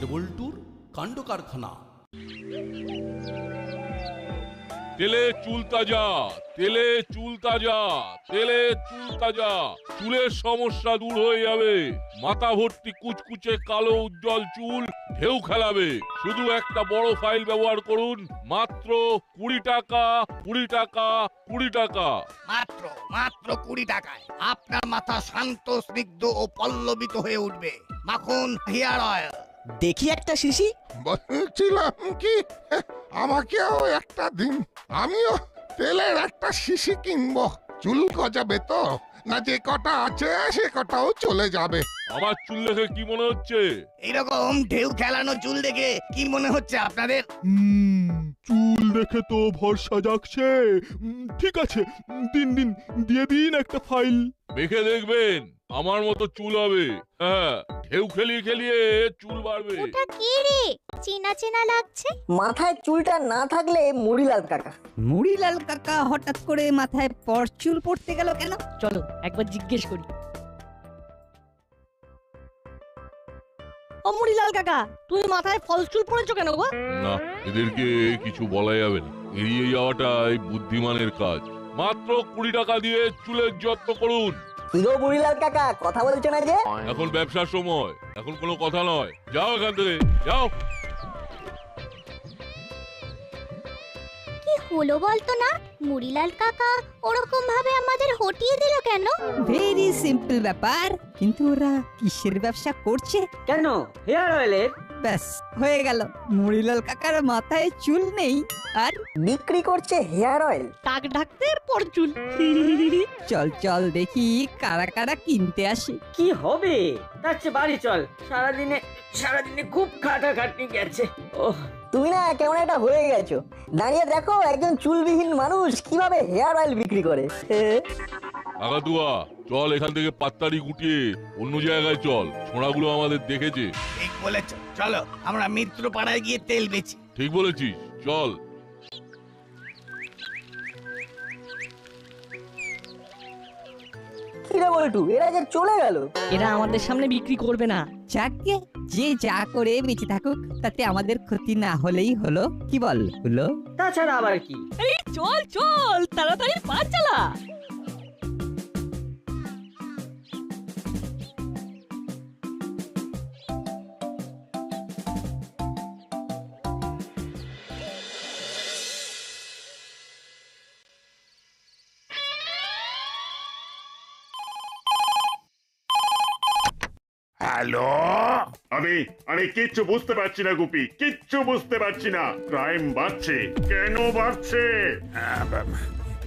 নাটবল্টুর কাণ্ড কারখানা তেলে চুল তাজা তেলে চুল তাজা তেলে চুল তাজা। চুলের সমস্যা দূর হয়ে যাবে। মাথা ভর্তি কুচকুচে কালো উজ্জ্বল চুল ঢেউ খেলাবে। শুধু একটা বড় ফাইল ব্যবহার করুন মাত্র কুড়ি টাকা কুড়ি টাকা কুড়ি টাকা। মাত্র মাত্র কুড়ি টাকায় আপনার মাথা শান্ত স্নিগ্ধ ও পল্লবিত হয়ে উঠবে। মাখন হেয়ার অয়েল। দেখি একটা শিশি। বলছিলাম কি? আমাকেও একটা দিন। আমিও তেলের একটা শিশি কিনব। চুল গজাবে তো। না যে কটা আছে সে কটাও চলে যাবে। আমার চুল দেখে কি মনে হচ্ছে? এরকম ঢেউ খেলানো চুল দেখে কি মনে হচ্ছে আপনাদের? হুম, দেখে তো ভরসা উম, ঠিক আছে দিন দিন দিয়ে দিন একটা ফাইল। মেখে দেখবেন আমার মতো চুল হবে। হ্যাঁ ঢেউ খেলিয়ে খেলিয়ে চুল বাড়বে। ওটা কি রে? চেনা চেনা লাগছে? মাথায় চুলটা না থাকলে মুড়িলাল কাকা। মুড়িলাল কাকা হঠাৎ করে মাথায় পর চুল পড়তে গেল কেন? চলো একবার জিজ্ঞেস করি। ও মুড়িলাল কাকা তুমি মাথায় চুল পড়েছো কেন গো? না এদেরকে কিছু বলা যাবে না। এড়িয়ে যাওয়াটাই বুদ্ধিমানের কাজ। মাত্র কুড়ি টাকা দিয়ে চুলের যত্ন করুন। কি গো মুড়িলাল কাকা কথা বলছো না যে এখন ব্যবসার সময় এখন কোনো কথা নয়। যাও এখান থেকে যাও। হলো বলতো না মুড়িলাল কাকা ওরকম ভাবে আমাদের হটিয়ে দিল কেন? ভেরি সিম্পল ব্যাপার। কিন্তু ওরা কিসের ব্যবসা করছে? কেন? হেয়ার অয়েলের? ব্যাস হয়ে গেল। মুড়িলাল কাকার মাথায় চুল নেই আর বিক্রি করছে হেয়ার অয়েল। টাক ঢাকতে পরচুল চল। চল দেখি কারা কারা কিনতে আসে। কি হবে? তার চেয়ে বাড়ি চল। সারাদিনে সারাদিনে খুব খাটাখাটনি গেছে। ও তুমি না কেমন একটা হয়ে গেছো। দাঁড়িয়ে দেখো একজন চুলবিহীন মানুষ কীভাবে হেয়ার অয়েল বিক্রি করে। কাকাতুয়া চল এখান থেকে পাত্তারি গুটিয়ে অন্য জায়গায় চল। ছোঁড়াগুলো আমাদের দেখেছে। ঠিক বলেছ। চলো আমরা মিত্র পাড়ায় গিয়ে তেল বেচি। ঠিক বলেছিস। চল। কিরে বলটু এরা যে চলে গেল। এরা আমাদের সামনে বিক্রি করবে না। যাকে যে যা করে বেঁচে থাকুক তাতে আমাদের ক্ষতি না হলেই হলো। কি বল হলো? তাছাড়া আবার কি? এই চল চল তাড়াতাড়ি পা চালা। আমি আমি কিচ্ছু বুঝতে পারছি না গুপি। কিচ্ছু বুঝতে পারছি না। ক্রাইম বাড়ছে। কেন বাড়ছে?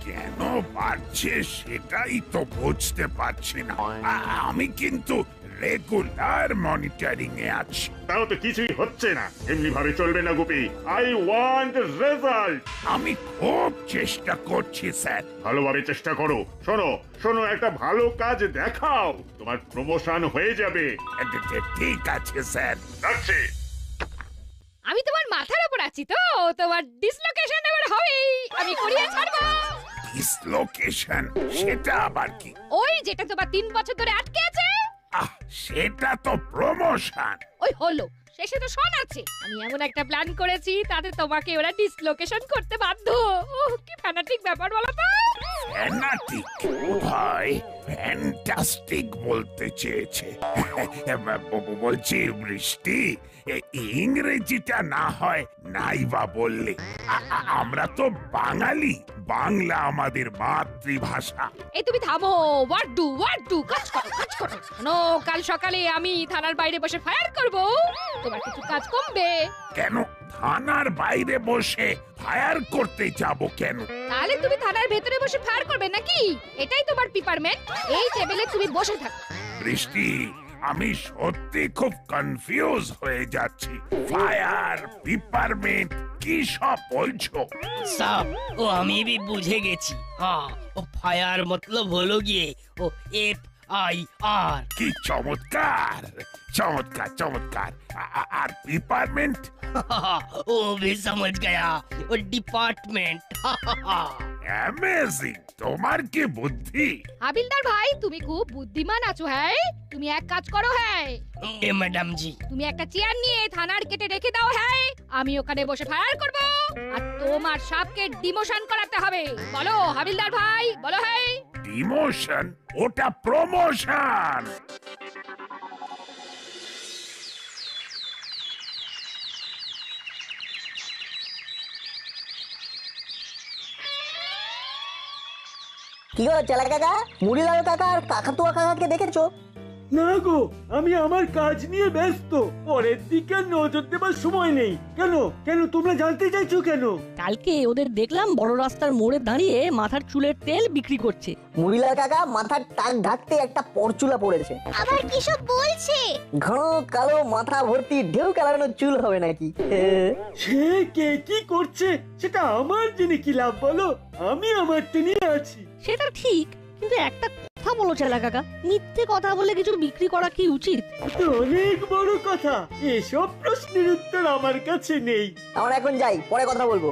কেন বাড়ছে সেটাই তো বুঝতে পারছি না। আমি কিন্তু রেগুলার মনিটরিং এ আছি। তাও তো কিছুই হচ্ছে না। এমনি ভাবে চলবে না গুপি। আই ওয়ান্ট রেজাল্ট আমি খুব চেষ্টা করছি স্যার। ভালোভাবে চেষ্টা করো। শোনো শোনো একটা ভালো কাজ দেখাও। তোমার প্রমোশন হয়ে যাবে। ঠিক আছে স্যার। রাখছি আমি তোমার মাথার উপর আছি তো তোমার ডিসলোকেশন এবার হবেই। আমি করিয়ে ছাড়বো। ডিসলোকেশন সেটা আবার কি? ওই যেটা তোমার তিন বছর ধরে আটকে আছে? সেটা তো প্রমোশন। ওই হলো, শেষে তো শোন আছে। আমি এমন একটা প্ল্যান করেছি, তাতে তোমাকে ওরা ডিসলোকেশন করতে বাধ্য। ও কি ফ্যানাটিক ব্যাপার বলো তো। ফ্যানাটিক ফ্যান্টাস্টিক বলতে চেয়েছে। বলছি বৃষ্টি ইংরেজিটা না হয় নাই বা বললে আমরা তো বাঙালি বাংলা আমাদের মাতৃভাষা। এই তুমি থামো হোয়াট ডু কাজ করো কাজ করো শোনো কাল সকালে আমি থানার বাইরে বসে ফায়ার করব। তোমার কিছু কাজ কমবে। কেন? থানার বাইরে বসে ফায়ার করতে যাব কেন? তাহলে তুমি থানার ভেতরে বসে ফায়ার করবে নাকি? এটাই তোমার ডিপার্টমেন্ট এই টেবিলে তুমি বসে থাকো। বৃষ্টি আমি সত্যি খুব কনফিউজ হয়ে যাচ্ছি। ফায়ার ডিপার্টমেন্ট কি সব বলছো? সব ও আমি भी বুঝে গেছি। হ্যাঁ ও ফায়ার মতলব হলো গিয়ে ও এফ আই কি চমৎকার চমৎকার চমৎকার। আর ডিপার্টমেন্ট ও ভি সমঝ গয়া ও ডিপার্টমেন্ট অ্যামেজিং তোমার কি বুদ্ধি? হাবিলদার ভাই তুমি খুব বুদ্ধিমান আছো হ্যাঁ? তুমি এক কাজ করো হ্যাঁ? এ ম্যাডাম জি তুমি একটা চেয়ার নিয়ে থানার কেটে রেখে দাও হ্যাঁ? আমি ওখানে বসে ফায়ার করব। আর তোমার সাপকে ডিমোশন করাতে হবে। বলো হাবিলদার ভাই বলো হ্যাঁ? ডিমোশন ওটা প্রমোশন কি গো চালা কাকা? মুড়িলাল কাকা আর কাকাতুয়া কাকাকে দেখেছ? না গো আমি আমার কাজ নিয়ে ব্যস্ত। পরের দিকে নজর দেবার সময় নেই। কেন? কেন? তোমরা জানতে চাইছো কেন? কালকে ওদের দেখলাম বড় রাস্তার মোড়ে দাঁড়িয়ে মাথার চুলের তেল বিক্রি করছে। কাকা মাথার টাক ঢাকতে একটা পরচুলা পড়েছে। আবার কি সব বলছে? ঘন কালো মাথা ভর্তি ঢেউ কালানো চুল হবে নাকি? সে কে কি করছে? সেটা আমার জেনে কি লাভ বলো? আমি আমার নিয়ে আছি। সেটা ঠিক কিন্তু একটা বলো চেলা কাকা মিথ্যে কথা বলে কিছু বিক্রি করা কি উচিত? অনেক বড় কথা এসব প্রশ্নের উত্তর আমার কাছে নেই। আমরা এখন যাই পরে কথা বলব।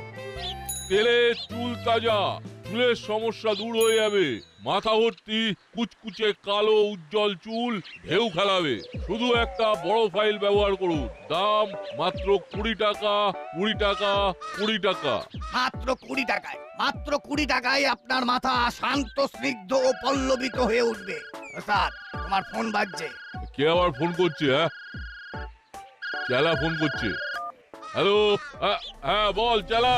তেলে চুল তাজা চুলের সমস্যা দূর হয়ে যাবে। মাথা ভর্তি কুচকুচে কালো উজ্জ্বল চুল ঢেউ খেলাবে। শুধু একটা বড় ফাইল ব্যবহার করুন। দাম মাত্র কুড়ি টাকা কুড়ি টাকা কুড়ি টাকা। মাত্র কুড়ি টাকায়। মাত্র কুড়ি টাকায় আপনার মাথা শান্ত স্নিগ্ধ ও পল্লবিত হয়ে উঠবে। স্যার তোমার ফোন বাজছে। কে আবার ফোন করছে হ্যাঁ? চেলা ফোন করছে। হ্যালো হ্যাঁ বল চেলা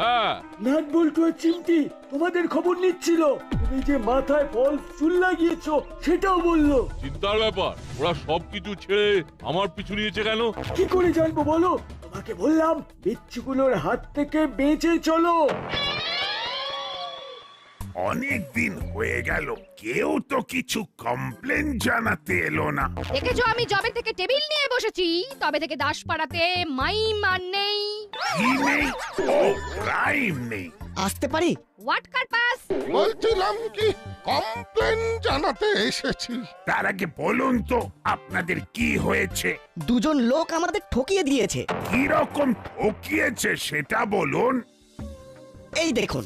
হ্যাঁ। নাট বল্টু আর চিমটি তোমাদের খবর নিচ্ছিল। তুমি যে মাথায় ফল চুল লাগিয়েছো সেটাও বলল। চিন্তার ব্যাপার ওরা সবকিছু ছেড়ে আমার পিছু নিয়েছে কেন? কি করে জানব বলো? তোমাকে বললাম বিচ্ছুগুলোর হাত থেকে বেঁচে চলো। অনেক দিন হয়ে গেল কেউ তো কিছু কমপ্লেন জানাতে এলো না। দেখেছ আমি জবে থেকে টেবিল নিয়ে বসেছি তবে থেকে দাসপাড়াতে মাইম আর নেই। কি নেই? ও ক্রাইম নেই। আসতে পারি? হোয়াট পারপাস বলছিলাম কি কমপ্লেন জানাতে এসেছি। তার আগে বলুন তো আপনাদের কি হয়েছে? দুজন লোক আমাদের ঠকিয়ে দিয়েছে। কি রকম ঠকিয়েছে সেটা বলুন। এই দেখুন।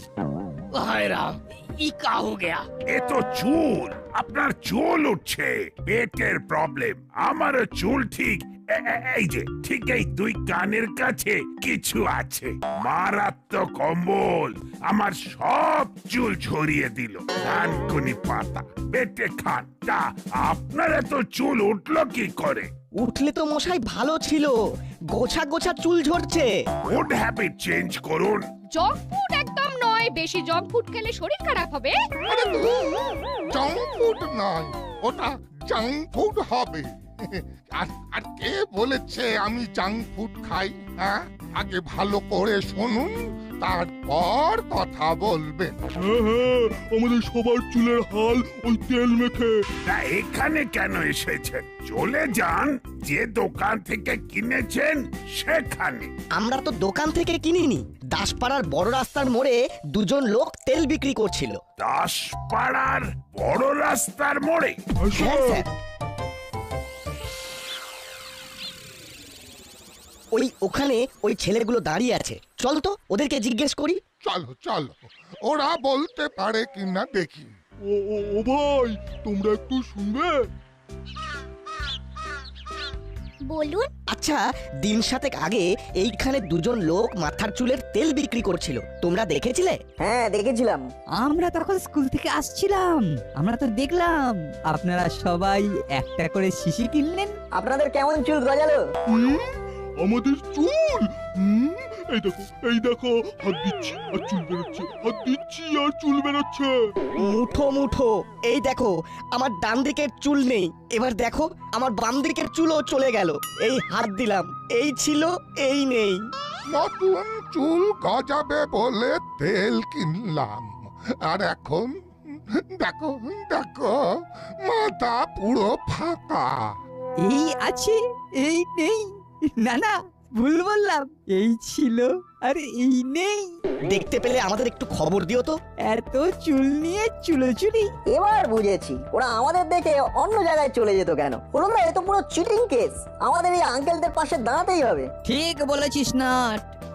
হায় রাম ই কা হো গয়া এ তো চুল। আপনার চুল উঠছে। পেটের প্রবলেম আমারও চুল ঠিক। এ- এ- এই যে ঠিক এই দুই কানের কাছে কিছু আছে। মারাত্মক কম্বল আমার সব চুল ঝরিয়ে দিল। কানকুনি পাতা। পেটে খান। তা আপনার এত চুল উঠল কি করে? উঠলে তো মশাই ভালো ছিল। গোছা গোছা চুল ঝরছে। ফুড হ্যাবিট চেঞ্জ করুন। জঙ্ক ফুড একদম নয় বেশি জঙ্ক ফুড খেলে শরীর খারাপ হবে? জাঙ্ক ফুড নয় ওটা জাঙ্ক ফুড হবে। আর আর কে বলেছে আমি জাঙ্ক ফুড খাই হ্যাঁ? আগে ভালো করে শুনুন তারপর কথা বলবেন। হ্যাঁ হ্যাঁ আমাদের সবার চুলের হাল ওই তেল মেখে। তা এখানে কেন এসেছেন চলে যান যে দোকান থেকে কিনেছেন সেখানে। আমরা তো দোকান থেকে কিনিনি। দাসপাড়ার বড় রাস্তার মোড়ে দুজন লোক তেল বিক্রি করছিল। দাসপাড়ার বড় রাস্তার মোড়ে? হ্যাঁ স্যার। ওই ওখানে ওই ছেলেগুলো দাঁড়িয়ে আছে। চল তো ওদেরকে জিজ্ঞেস করি। চলো চলো। ওরা বলতে পারে কিনা দেখি। ও ও ও ভাই তোমরা একটু শুনবে? বলুন। আচ্ছা দিন সাতেক আগে এইখানে দুজন লোক মাথার চুলের তেল বিক্রি করছিল। তোমরা দেখেছিলে? হ্যাঁ দেখেছিলাম। আমরা তখন স্কুল থেকে আসছিলাম। আমরা তো দেখলাম। আপনারা সবাই একটা করে শিশি কিনলেন। আপনাদের কেমন চুল গজালো? আমাদের চুল! এই দেখো এই দেখো হাত দিচ্ছি আর চুল বেরোচ্ছে হাত দিচ্ছি আর চুল বেরোচ্ছে। মুঠো মুঠো এই দেখো আমার ডান দিকের চুল নেই। এবার দেখো আমার বাম দিকের চুলও চলে গেল। এই হাত দিলাম এই ছিল এই নেই। নতুন চুল গজাবে বলে তেল কিনলাম। আর এখন দেখো দেখো মাথা পুরো ফাঁকা। এই আছে এই নেই। না না ভুল বললাম। এই ছিল আর এই নেই। দেখতে পেলে আমাদের একটু খবর দিও তো। এত চুল নিয়ে চুলো চুলি এবার বুঝেছি ওরা আমাদের দেখে অন্য জায়গায় চলে যেত কেন? ওরা এত এ তো পুরো চিটিং কেস আমাদের এই আঙ্কেলদের পাশে দাঁড়াতেই হবে। ঠিক বলেছিস না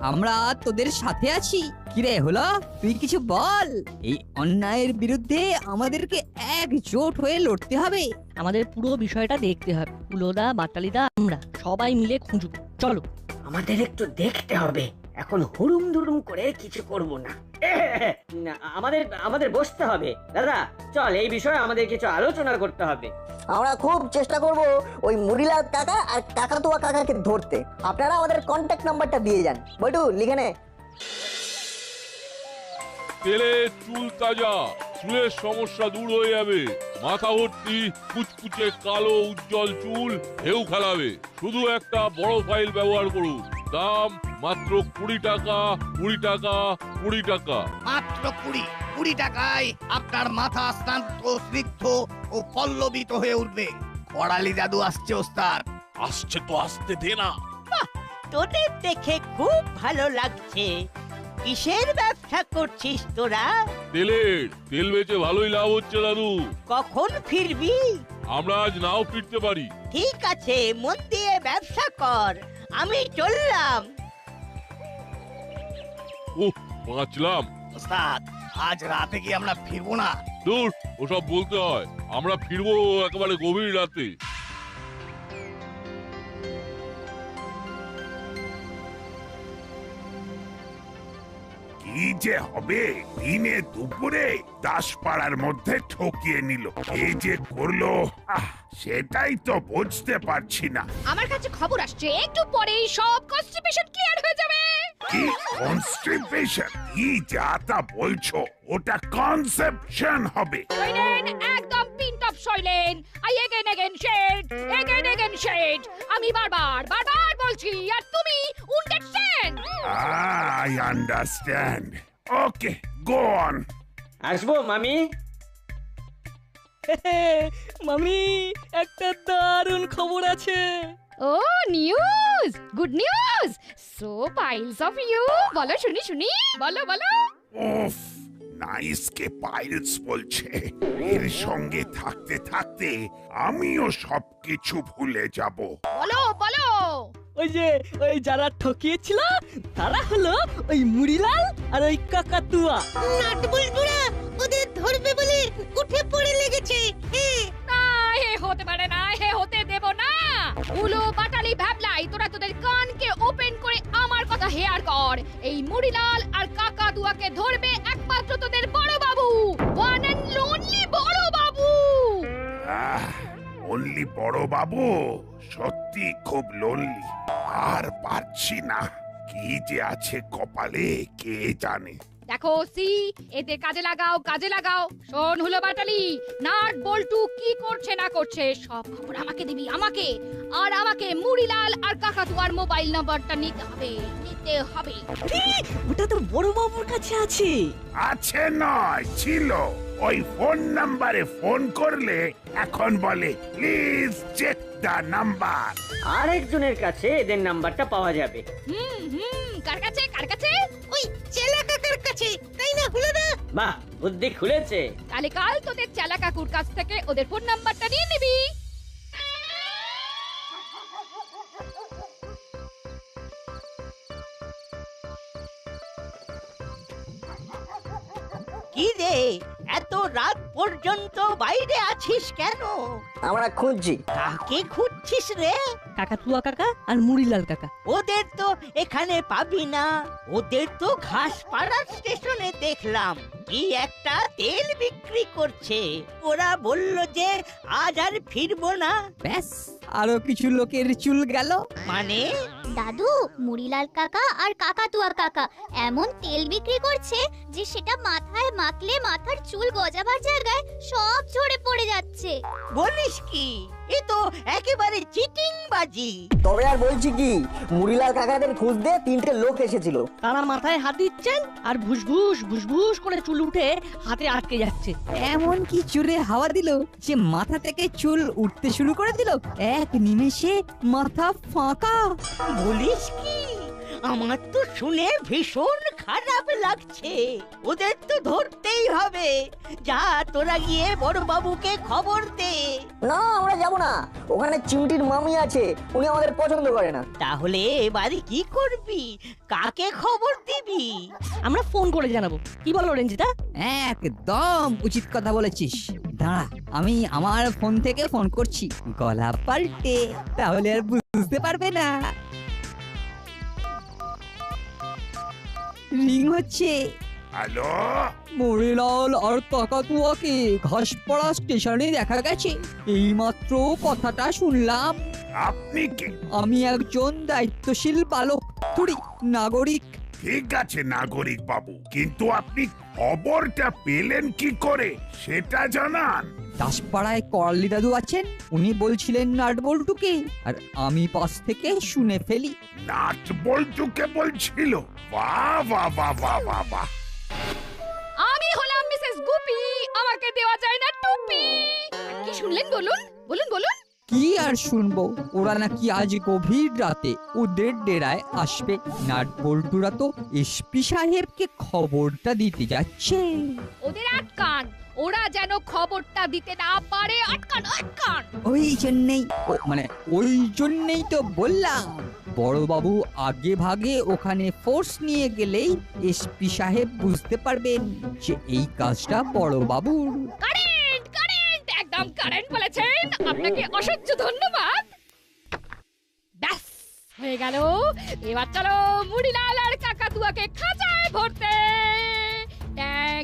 আমরা তোদের সাথে আছি। কিরে হলো? তুই কিছু বল। এই অন্যায়ের বিরুদ্ধে আমাদেরকে একজোট হয়ে লড়তে হবে। আমাদের পুরো বিষয়টা দেখতে হবে। উলোদা বাটালিদা আমরা সবাই মিলে খুঁজব। চলো। আমাদের একটু দেখতে হবে। এখন হুড়ুম দুড়ুম করে কিছু করব না। না, আমাদের আমাদের বসতে হবে। দাদা চল এই বিষয়ে আমাদের কিছু আলোচনা করতে হবে। আমরা খুব চেষ্টা করব ওই মুড়িলাল কাকা আর কাকাতুয়া কাকাকে ধরতে। আপনারা আমাদের কন্ট্যাক্ট নাম্বারটা দিয়ে যান। বটু লিখে নে। তেলে চুল তাজা চুলের সমস্যা দূর হয়ে যাবে। মাথা ভর্তি কুচকুচে কালো উজ্জ্বল চুল ঢেউ খেলাবে। শুধু একটা বড় ফাইল ব্যবহার করুন। দাম মাত্র কুড়ি টাকা কুড়ি টাকা কুড়ি টাকা। মাত্র কুড়ি। কুড়ি টাকায় আপনার মাথা স্নান্ত স্নিগ্ধ ও পল্লবিত হয়ে উঠবে। কড়ালি জাদু আসছে ওস্তাদ। আসছে তো আসতে দে না। তোদের দেখে খুব ভালো লাগছে। কিসের ব্যবসা করছিস তোরা? তেলের তেল বেচে ভালোই লাভ হচ্ছে দাদু। কখন ফিরবি? আমরা আজ নাও ফিরতে পারি। ঠিক আছে মন দিয়ে ব্যবসা কর। আমি চললাম। উহ বাঁচলাম। ওস্তাদ আজ রাতে কি আমরা ফিরবো না। দূর ওসব বলতে হয়। আমরা ফিরবো একেবারে গভীর রাতে। কি যে হবে? দিনে দুপুরে দাসপাড়ার মধ্যে ঠকিয়ে নিল। এই যে করল? আহ, সেটাই তো বুঝতে পারছি না। আমার কাছে খবর আসছে। একটু পরেই সব কনস্টিপেশন ক্লিয়ার হয়ে যাবে। কি কনস্টিপেশন কি যা তা বলছো? ওটা কনসেপশন হবে। শৈলেন একদম pin top Shailen. I again again said again again said আমি বারবার বারবার বলছি আর তুমি understand I understand okay go on আসব মামি? মামি একটা দারুণ খবর আছে। ও news good news so piles of you বলো শুনি শুনি। বলো বলো। উফ নাইস কে পাইলস বলছে। এর সঙ্গে থাকতে থাকতে আমিও সবকিছু ভুলে যাব। বলো বলো। ওই যে ওই যারা ঠকিয়েছিল তারা হলো ওই মুড়িলাল আর ওই কাকাতুয়া। নাটবল্টুরা ওদের ধরবে বলে উঠে পড়ে লেগেছে। না হে হতে পারে না হে হতে উলো বাটালি ভাবলাই তোরা তোদের কানকে ওপেন করে আমার কথা হেয়ার কর। এই মুড়িলাল আর কাকা দুয়াকে ধরবে একমাত্র তোদের বড় বাবু ওয়ান এন্ড লোনলি বড় বাবু। অনলি বড় বাবু? সত্যি খুব লোনলি আর পারছি না। কি যে আছে কপালে, কে জানে? দেখো সি এদের কাজে লাগাও কাজে লাগাও। শোন হলো বাটালি নাট বল্টু কি করছে না করছে সব খবর আমাকে দিবি আমাকে। আর আমাকে মুড়িলাল আর কাকাতুয়ার মোবাইল নাম্বারটা নিতে হবে নিতে হবে। ওটা তো বড় বাবুর কাছে আছে। আছে নয় ছিল। ওই ফোন নাম্বারে ফোন করলে এখন বলে প্লিজ চেক দা নাম্বার আরেকজনের কাছে এদের নাম্বারটা পাওয়া যাবে। হুম হুম কার কাছে কার কাছে? ওই চেলা কাকার কাছে তাই না হলো না? বাহ বুদ্ধি খুলেছে। তাহলে কাল তোদের চেলা কাকুর কাছ থেকে ওদের ফোন নাম্বারটা নিয়ে নিবি। কি রে? এত রাত পর্যন্ত বাইরে আছিস কেন? আমরা খুঁজছি। কাকে খুঁজছিস রে? কাকাতুয়া কাকা আর মুড়িলাল কাকা। ওদের তো এখানে পাবি না। ওদের তো ঘাসপাড়া স্টেশনে দেখলাম। কি একটা তেল বিক্রি করছে। ওরা বলল যে আজ আর ফিরবো না। ব্যাস আরও কিছু লোকের চুল গেল। মানে? দাদু, মুড়িলাল কাকা আর কাকাতুয়া কাকা এমন তেল বিক্রি করছে যে সেটা মাথায় মাখলে মাথার চুল গজাবার জায়গায় সব ঝরে পড়ে যাচ্ছে। বলিস কি? এ তো একেবারে চিটিং বাজি তবে আর বলছি কি মুড়িলাল কাকাদের খুঁজতে তিনটে লোক এসেছিল। আমার মাথায় হাত দিচ্ছেন আর ভুসভুস ভুসভুস করে চুল উঠে হাতে আটকে যাচ্ছে। এমন কি চুলে হাওয়া দিল যে মাথা থেকে চুল উঠতে শুরু করে দিল? এক নিমেষে মাথা ফাঁকা। বলিস কি? আমার তো শুনে ভীষণ খারাপ লাগছে। ওদের তো ধরতেই হবে। যা তোরা গিয়ে বড় বাবুকে খবর দে। না আমরা যাব না। ওখানে চিমটির মামি আছে উনি আমাদের পছন্দ করে না। তাহলে এবারে কি করবি? কাকে খবর দিবি? আমরা ফোন করে জানাব। কি বলো রঞ্জিতা? একদম উচিত কথা বলেছিস। দাঁড়া আমি আমার ফোন থেকে ফোন করছি। গলা পাল্টে তাহলে আর বুঝতে পারবে না। রিং হচ্ছে। হ্যালো? মরিলাল আর কাকাতুয়াকে ঘাসপাড়া স্টেশনে দেখা গেছে। এইমাত্র কথাটা শুনলাম। আপনি কে? আমি একজন দায়িত্বশীল বালক থুড়ি নাগরিক। ঠিক আছে নাগরিক বাবু। কিন্তু আপনি খবরটা পেলেন কি করে সেটা জানান। দাসপাড়ায় করালি দাদু আছেন উনি বলছিলেন নাটবল্টুকে আর আমি পাশ থেকে শুনে ফেলি। নাট বল্টুকে বলছিল। বাহ বাহ বাহ বাহ বাহ বাহ। আমি হলাম মিসেস গুপি আমাকে দেওয়া যায় না টুপি। কি শুনলেন বলুন? বলুন বলুন। কি আর শুনব? ওরা নাকি আজ গভীর রাতে ওদের ডেরায় আসবে। নাট বল্টুরা তো এসপি সাহেবকে খবরটা দিতে যাচ্ছে। ওদের আটকান। ওরা যেন খবরটা দিতে না পারে আটকান আটকান। ওই জন্যেই ও- মানে ওই জন্যই তো বললাম। বড়বাবু আগে ভাগে ওখানে ফোর্স নিয়ে গেলেই এসপি সাহেব বুঝতে পারবেন যে এই কাজটা বড়বাবুর। কারেন্ট একদম কারেন্ট বলেছেন। আপনাকে অসহ্য ধন্যবাদ। ব্যাস হয়ে গেল। এবার চলো মুড়িলাল আর কাকাতুয়াকে খাঁচায় ভরতে। ট্যাং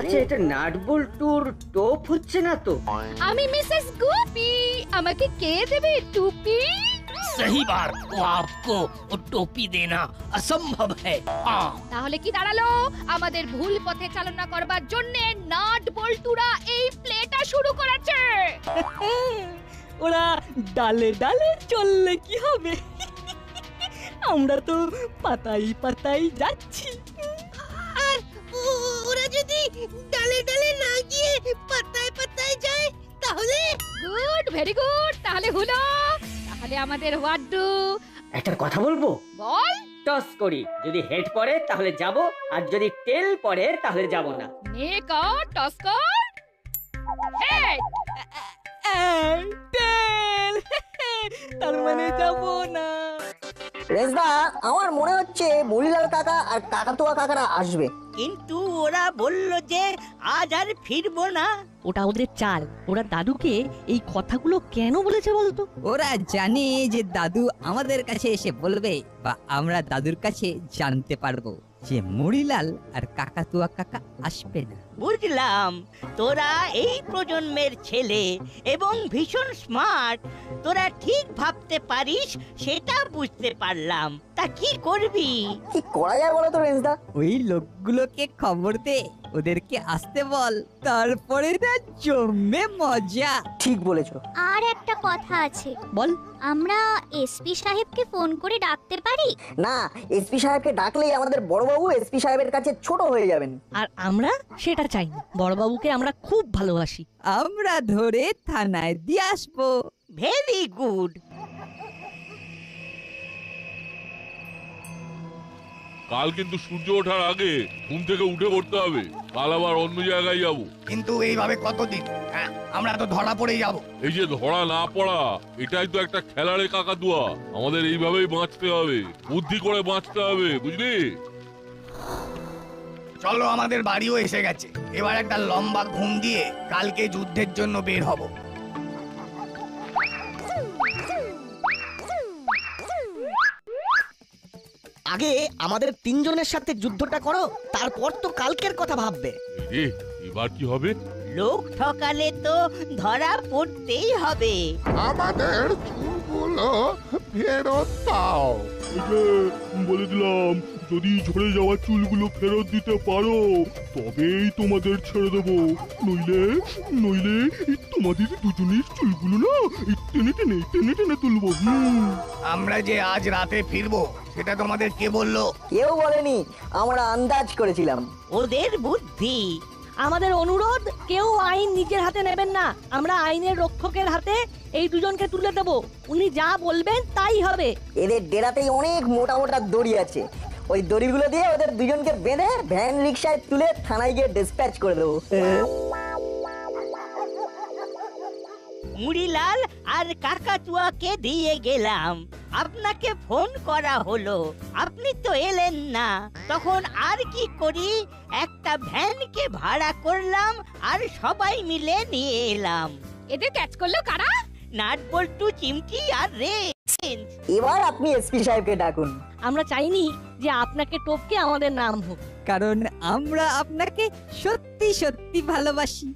আচ্ছা এটা নাটবল্টুর টোপ হচ্ছে না তো? আমি মিসেস গুপি। আমাকে কে দেবে টুপি? सही बार वो आपको वो टोपी देना असंभव है हाँ তাহলে কি দাঁড়ালো আমাদের ভুল পথে চালনা করবার জন্য নাট বল্টুরা এই প্লেটা শুরু করেছে ওরা ডালে ডালে চললে কি হবে আমরা তো পাতাই পাতাই যাচ্ছি আর ওরা যদি ডালে ডালে না গিয়ে পাতায় পাতায় যায় তাহলে গুড ভেরি গুড তাহলে হলো তাহলে আমাদের হোয়াট একটা কথা বলব? বল। টস করি। যদি হেড পড়ে তাহলে যাব। আর যদি টেল পড়ে তাহলে যাব না। নে কর টস কর। হেড। তেল তার মানে যাব না। রেজদা আমার মনে হচ্ছে মুড়িলাল কাকা আর কাকাতুয়া কাকারা আসবে। কিন্তু ওরা বলল যে আজ আর ফিরবো না। ওটা ওদের চাল। ওরা দাদুকে এই কথাগুলো কেন বলেছে বলতো? ওরা জানে যে দাদু আমাদের কাছে এসে বলবে বা আমরা দাদুর কাছে জানতে পারব যে মরিলাল আর কাকাতুয়া কাকা আসবে না। বুঝলাম। তোরা এই প্রজন্মের ছেলে এবং ভীষণ স্মার্ট তোরা ঠিক ভাবতে পারিস সেটা বুঝতে পারলাম। তা কি করবি? কি করা যায় বলো তো রেজদা? ওই লোকগুলোকে খবর দে ওদেরকে আসতে বল তারপরে না জমবে মজা। ঠিক বলেছ। আর একটা কথা আছে। বল। আমরা এসপি সাহেবকে ফোন করে ডাকতে পারি? না এসপি সাহেবকে ডাকলেই আমাদের বড়বাবু এসপি সাহেবের কাছে ছোট হয়ে যাবেন। আর আমরা সেটা চাই না। বড়বাবুকে আমরা খুব ভালোবাসি। আমরা ধরে থানায় দিয়ে আসব। ভেরি গুড কাল কিন্তু সূর্য ওঠার আগে ঘুম থেকে উঠে পড়তে হবে। কাল আবার অন্য জায়গায় যাব। কিন্তু এইভাবে কতদিন? হ্যাঁ, আমরা তো ধরা পড়ে যাব। এই যে ধরা না পড়া এটাই তো একটা খেলারে কাকাতুয়া আমাদের এইভাবেই বাঁচতে হবে। বুদ্ধি করে বাঁচতে হবে বুঝলি? চলো আমাদের বাড়িও এসে গেছে। এবার একটা লম্বা ঘুম দিয়ে কালকে যুদ্ধের জন্য বের হব। আগে আমাদের তিনজনের সাথে যুদ্ধটা করো তারপর তো কালকের কথা ভাববে। রে এবার কি হবে? লোক ঠকালে তো ধরা পড়তেই হবে। আমাদের চুলগুলো ফেরত দাও। এই যে বলে দিলাম যদি ঝরে যাওয়া চুলগুলো ফেরত দিতে পারো তবেই তোমাদের ছেড়ে দেবো। নইলে নইলে তোমাদের দুজনের চুলগুলো না টেনে টেনে টেনে টেনে তুলবো আমরা যে আজ রাতে ফিরবো সেটা তোমাদের কে বলল? কেউ বলেনি আমরা আন্দাজ করেছিলাম। ওদের বুদ্ধি। আমাদের অনুরোধ কেউ আইন নিজের হাতে নেবেন না। আমরা আইনের রক্ষকের হাতে এই দুজনকে তুলে দেব। উনি যা বলবেন তাই হবে। এদের ডেরাতেই অনেক মোটা মোটা দড়ি আছে। ওই দড়িগুলো দিয়ে ওদের দুজনকে বেঁধে ভ্যান রিক্সায় তুলে থানায় গিয়ে ডিসপ্যাচ করে দেবো। মুড়িলাল আর কাকাতুয়াকে দিয়ে গেলাম। আপনাকে ফোন করা হলো। আপনি তো এলেন না। তখন আর কি করি? একটা ভ্যানকে ভাড়া করলাম আর সবাই মিলে নিয়ে এলাম। এদের ক্যাচ করল কারা? নাট বল্টু চিমটি আর রে। এবার আপনি এসপি সাহেবকে ডাকুন। আমরা চাইনি যে আপনাকে টপকে আমাদের নাম হোক। কারণ আমরা আপনাকে সত্যি সত্যি ভালোবাসি।